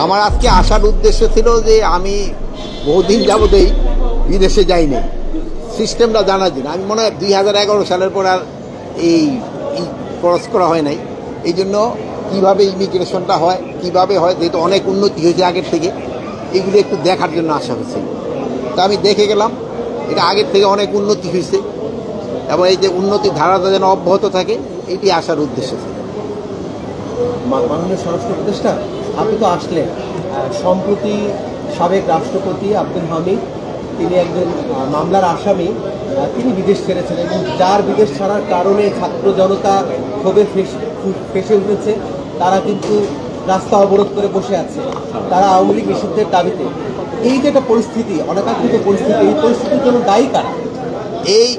আমার আজকে আসার উদ্দেশ্য ছিল যে আমি বহুদিন যাবতেই বিদেশে যাইনি। সিস্টেমটা জানার জন্য। আমি মনে হয় দুই হাজার এগারো সালের পর আর এই ক্রস করা হয় নাই। এই জন্য কীভাবে ইমিগ্রেশনটা হয়, কীভাবে হয়, যেহেতু অনেক উন্নতি হয়েছে আগের থেকে, এগুলো একটু দেখার জন্য আসা হয়েছে তা আমি দেখে গেলাম, এটা আগের থেকে অনেক উন্নতি হয়েছে এবং এই যে উন্নতির ধারাটা যেন অব্যাহত থাকে, এটি আসার উদ্দেশ্য ছিল। মাননীয় স্বরাষ্ট্র আপনি তো আসলেন। সম্প্রতি সাবেক রাষ্ট্রপতি আব্দুল হামিদ, তিনি একজন মামলার আসামি তিনি বিদেশ ছেড়েছেন এবং যার বিদেশ ছাড়ার কারণে ছাত্র জনতা ক্ষোভে ফেস- উঠেছে। তারা কিন্তু রাস্তা অবরোধ করে বসে আছে। তারা আওয়ামী লীগ নিষিদ্ধের দাবিতে। এই যে একটা পরিস্থিতি, অনাকাঙ্ক্ষিত পরিস্থিতি, এই পরিস্থিতির জন্য দায়ী কারা? এই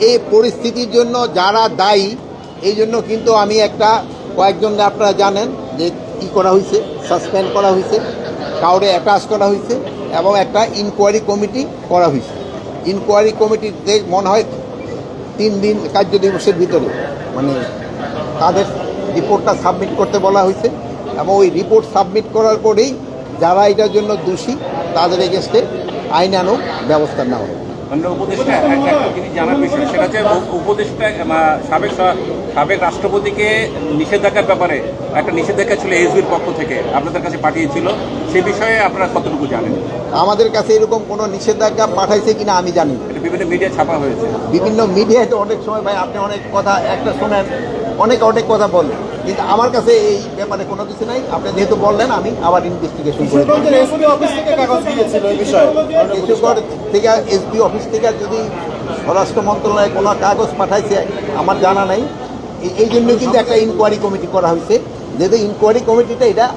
এই পরিস্থিতির জন্য যারা দায়ী, এই জন্য কিন্তু আমি একটা কয়েকজন আপনারা জানেন যে ই করা হয়েছে? সাসপেন্ড করা হয়েছে, কাউরে অ্যাটাচ করা হয়েছে এবং একটা ইনকোয়ারি কমিটি করা হয়েছে। ইনকোয়ারি কমিটিতে মনে হয় তিন দিন কার্য দিবসের ভিতরে মানে তাদের রিপোর্টটা সাবমিট করতে বলা হয়েছে এবং ওই রিপোর্ট সাবমিট করার পরেই যারা এটার জন্য দোষী, তাদের এগেস্টে আইনানুগ ব্যবস্থা নেওয়া হবে। মাননীয় উপদেষ্টা জিনিস জানার বিষয় সেটা হচ্ছে উপ- উপদেষ্টা সাবেক সাবেক রাষ্ট্রপতিকে নিষেধাজ্ঞার ব্যাপারে একটা নিষেধাজ্ঞা ছিল এসবির পক্ষ থেকে আপনাদের কাছে পাঠিয়েছিল সে বিষয়ে আপনারা কতটুকু জানেন? আমাদের কাছে এরকম কোনো নিষেধাজ্ঞা পাঠাইছে কিনা আমি জানি এটা বিভিন্ন মিডিয়া ছাপা হয়েছে। বিভিন্ন মিডিয়ায় তো অনেক সময় ভাই আপনি অনেক কথা একটা শোনেন অনেক অনেক কথা বলেন কিন্তু আমার কাছে এই ব্যাপারে কোনো কিছু নাই। আপনি যেহেতু বললেন আমি আবার ইনভেস্টিগেশন করে থেকে এসপি অফিস থেকে যদি স্বরাষ্ট্র মন্ত্রণালয়ে কোনো কাগজ পাঠাইছে আমার জানা নাই। এই- জন্য কিন্তু একটা ইনকোয়ারি কমিটি করা হয়েছে। যেহেতু ইনকোয়ারি কমিটিটা এটা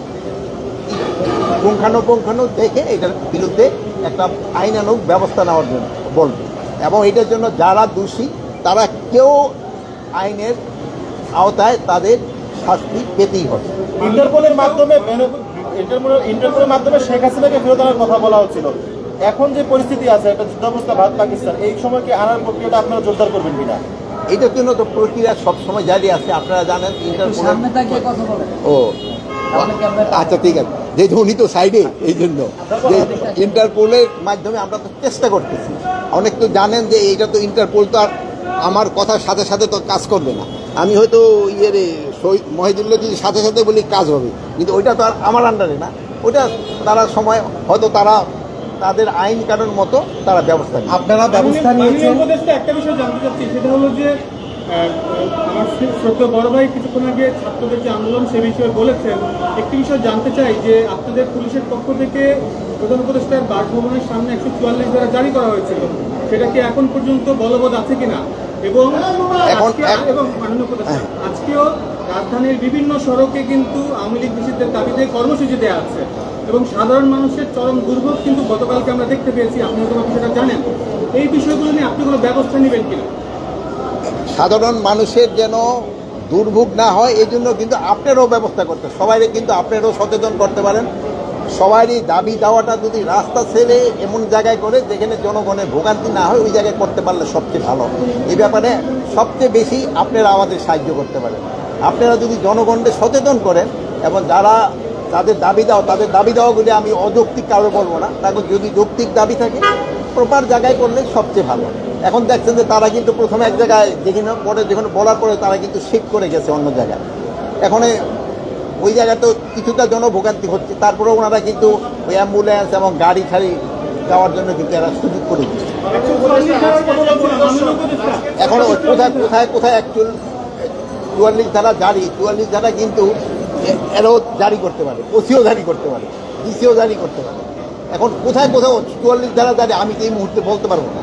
পুঙ্খানুপুঙ্খানু দেখে এটার বিরুদ্ধে একটা আইনানুগ ব্যবস্থা নেওয়ার জন্য বলবে। এবং এটার জন্য যারা দোষী তারা কেউ আইনের আওতায় তাদের শাস্তি পেতেই হবে। ইন্টারপোলের মাধ্যমে ইন্টারপোলের ইন্টারপোলের মাধ্যমে শেখ হাসিনাকে ফেরত আনার কথা বলা হচ্ছিল এখন যে পরিস্থিতি আছে একটা যুদ্ধাবস্থা ভারত পাকিস্তান এই সময় কি আনার প্রক্রিয়াটা আপনারা জোরদার করবেন কিনা? এটার জন্য তো প্রক্রিয়া সবসময় জারি আছে আপনারা জানেন ইন্টারপোলের ও আচ্ছা ঠিক আছে। যেহেতু উনি তো সাইডে এই জন্য। যে ইন্টারপোলের মাধ্যমে আমরা তো চেষ্টা করতেছি। অনেক তো জানেন যে এইটা তো ইন্টারপোল তো আর আমার কথার সাথে সাথে তো কাজ করবে না। আমি হয়তো ইয়ে রে মহিদুল্লাহ যদি সাথে সাথে বলি কাজ হবে। কিন্তু ওইটা তো আর আমার আন্ডারে না। ওইটা তারা সময় হয়তো তারা তাদের আইন কানুন মতো তারা ব্যবস্থা আপনারা ব্যবস্থা নিয়েছেন। একটা বিষয় জানতে চাচ্ছি সেটা হলো যে আমার শ্রদ্ধ বড় ভাই কিছুক্ষণ আগে ছাত্রদের যে আন্দোলন সে বিষয়ে বলেছেন। একটি বিষয় জানতে চাই যে আপনাদের পুলিশের পক্ষ থেকে প্রধান উপদেষ্টার বাসভবনের সামনে একশো চুয়াল্লিশ ধারা জারি করা হয়েছিল। সেটা কি এখন পর্যন্ত বলবৎ আছে কিনা? এবং এখন এবং মাননীয় আজকেও রাজধানীর বিভিন্ন সড়কে কিন্তু আওয়ামী লীগ নিষিদ্ধের দাবিতে কর্মসূচি দেওয়া আছে। এবং সাধারণ মানুষের চরম দুর্ভোগ কিন্তু গতকালকে আমরা দেখতে পেয়েছি। আপনি হয়তো বিষয়টা জানেন। এই বিষয়গুলো নিয়ে আপনি কোনো ব্যবস্থা নেবেন কিনা? সাধারণ মানুষের যেন দুর্ভোগ না হয় এই জন্য কিন্তু আপনারও ব্যবস্থা করতে সবাই কিন্তু আপনারও সচেতন করতে পারেন। সবারই দাবি দেওয়াটা যদি রাস্তা ছেড়ে এমন জায়গায় করে যেখানে জনগণের ভোগান্তি না হয়, ওই জায়গায় করতে পারলে সবচেয়ে ভালো। এই ব্যাপারে সবচেয়ে বেশি আপনারা আমাদের সাহায্য করতে পারেন। আপনারা যদি জনগণকে সচেতন করেন এবং যারা তাদের দাবি দাও, তাদের দাবি দেওয়াগুলি আমি অযৌক্তিক কারও বলব না, তাকে যদি যৌক্তিক দাবি থাকে প্রপার জায়গায় করলে সবচেয়ে ভালো। এখন দেখছেন যে তারা কিন্তু প্রথমে এক জায়গায় যেখানে পরে, যেখানে বলার পরে তারা কিন্তু শিফট করে গেছে অন্য জায়গায়। এখন ওই জায়গায় তো কিছুটা জনভোগান্তি হচ্ছে। তারপরে ওনারা কিন্তু ওই অ্যাম্বুলেন্স এবং গাড়ি ছাড়ি যাওয়ার জন্য কিন্তু এরা সুযোগ করে দিচ্ছে এখন কোথায় কোথায় কোথায় অ্যাকচুয়াল চুয়াল্লিশ ধারা জারি? চুয়াল্লিশ ধারা কিন্তু এরাও জারি করতে পারে, ওসিও জারি করতে পারে, ডিসিও জারি করতে পারে। এখন কোথায় কোথাও চুয়াল্লিশ ধারা জারি, আমি এই মুহূর্তে বলতে পারব না।